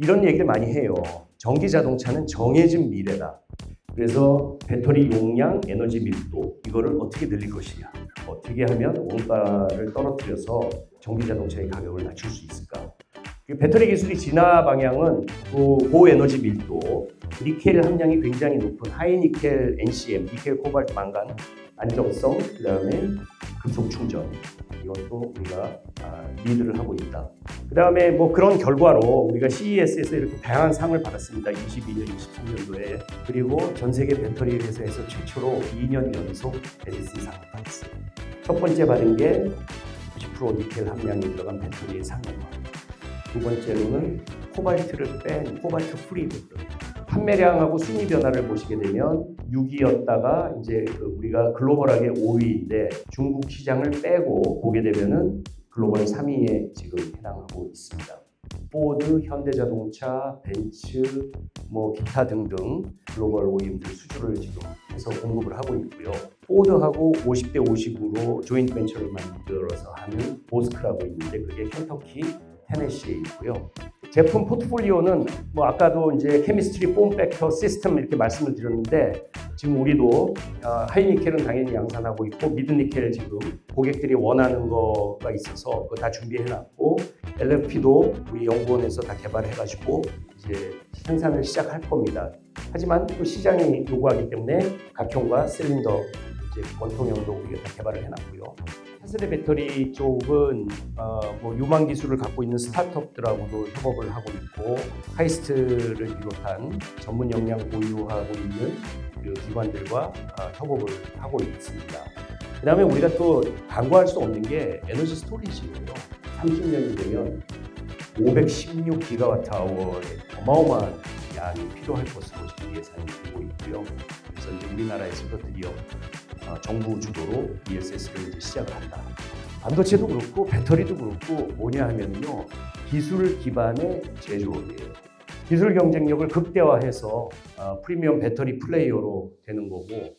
이런 얘기를 많이 해요. 전기 자동차는 정해진 미래다. 그래서 배터리 용량, 에너지 밀도 이거를 어떻게 늘릴 것이냐, 어떻게 하면 원가를 떨어뜨려서 전기 자동차의 가격을 낮출 수 있을까? 그 배터리 기술이 진화 방향은 그 고에너지 밀도, 니켈 함량이 굉장히 높은 하이니켈 NCM, 니켈, 코발트, 망간, 안정성, 그다음에 급속 충전 이것도 우리가 아, 리드를 하고 있다. 그 다음에 뭐 그런 결과로 우리가 CES에서 이렇게 다양한 상을 받았습니다. 22년, 23년도에 그리고 전 세계 배터리 회사에서 최초로 2년 연속 에디슨 상을 받았어요. 첫 번째 받은 게 90% 니켈 함량이 들어간 배터리의 상용화. 두 번째로는 코발트를 뺀 코발트 프리 배터리. 판매량하고 순위 변화를 보시게 되면 6위였다가 이제 그 우리가 글로벌하게 5위인데 중국 시장을 빼고 보게 되면은 글로벌 3위에 지금 해당하고 있습니다. 포드, 현대자동차, 벤츠, 뭐 기타 등등 글로벌 OEM들 수주를 지금 해서 공급을 하고 있고요. 포드하고 50대 50으로 조인트 벤처를 만들어서 하는 보스크라고 있는데 그게 켄터키, 테네시에 있고요. 제품 포트폴리오는 뭐 아까도 이제 케미스트리 폼 팩터 시스템 이렇게 말씀을 드렸는데 지금 우리도 어, 하이니켈은 당연히 양산하고 있고 미드니켈 지금 고객들이 원하는 거가 있어서 그거 다 준비해 놨고 LFP도 우리 연구원에서 다 개발해 가지고 이제 생산을 시작할 겁니다. 하지만 또 시장이 요구하기 때문에 각형과 실린더 이제 원통형도 우리가 다 개발을 해 놨고요. 차세대 배터리 쪽은 어, 뭐 유망 기술을 갖고 있는 스타트업들하고도 협업을 하고 있고 카이스트를 비롯한 전문 역량 보유하고 있는 그 기관들과 어, 협업을 하고 있습니다. 그 다음에 우리가 또 간과할 수 없는 게 에너지 스토리지예요. 30년이 되면 516기가와트 아워의 어마어마한 양이 필요할 것으로 예상이 되고 있고요. 그래서 이제 우리나라에서도 드디어 어, 정부 주도로 ESS를 이제 시작을 한다. 반도체도 그렇고 배터리도 그렇고 뭐냐 하면요 기술 기반의 제조업이에요. 기술 경쟁력을 극대화해서 어, 프리미엄 배터리 플레이어로 되는 거고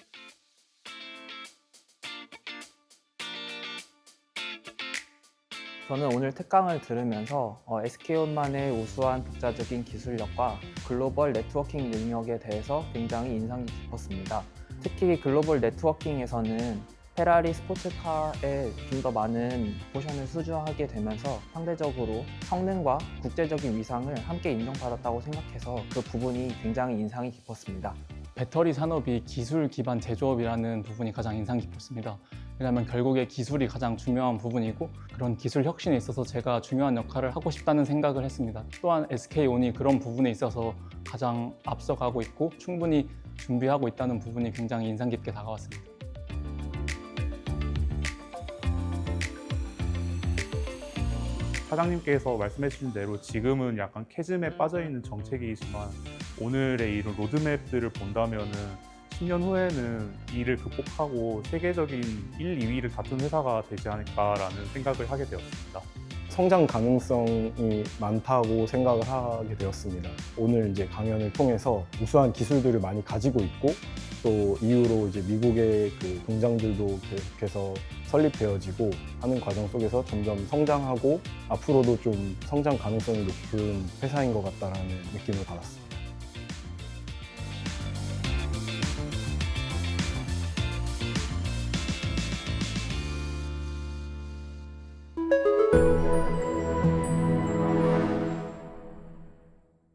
저는 오늘 특강을 들으면서 어, SK온만의 우수한 독자적인 기술력과 글로벌 네트워킹 능력에 대해서 굉장히 인상이 깊었습니다. 특히 글로벌 네트워킹에서는 페라리 스포츠카에 좀 더 많은 포션을 수주하게 되면서 상대적으로 성능과 국제적인 위상을 함께 인정받았다고 생각해서 그 부분이 굉장히 인상이 깊었습니다. 배터리 산업이 기술 기반 제조업이라는 부분이 가장 인상 깊었습니다. 왜냐하면 결국에 기술이 가장 중요한 부분이고 그런 기술 혁신에 있어서 제가 중요한 역할을 하고 싶다는 생각을 했습니다. 또한 SK온이 그런 부분에 있어서 가장 앞서가고 있고 충분히 준비하고 있다는 부분이 굉장히 인상 깊게 다가왔습니다. 사장님께서 말씀해 주신 대로 지금은 약간 캐즘에 빠져 있는 정책이지만 오늘의 이런 로드맵들을 본다면은 10년 후에는 이를 극복하고 세계적인 1, 2위를 다툰 회사가 되지 않을까라는 생각을 하게 되었습니다. 성장 가능성이 많다고 생각을 하게 되었습니다. 오늘 이제 강연을 통해서 우수한 기술들을 많이 가지고 있고 또 이후로 이제 미국의 그 공장들도 계속해서 설립되어지고 하는 과정 속에서 점점 성장하고 앞으로도 좀 성장 가능성이 높은 회사인 것 같다라는 느낌을 받았습니다.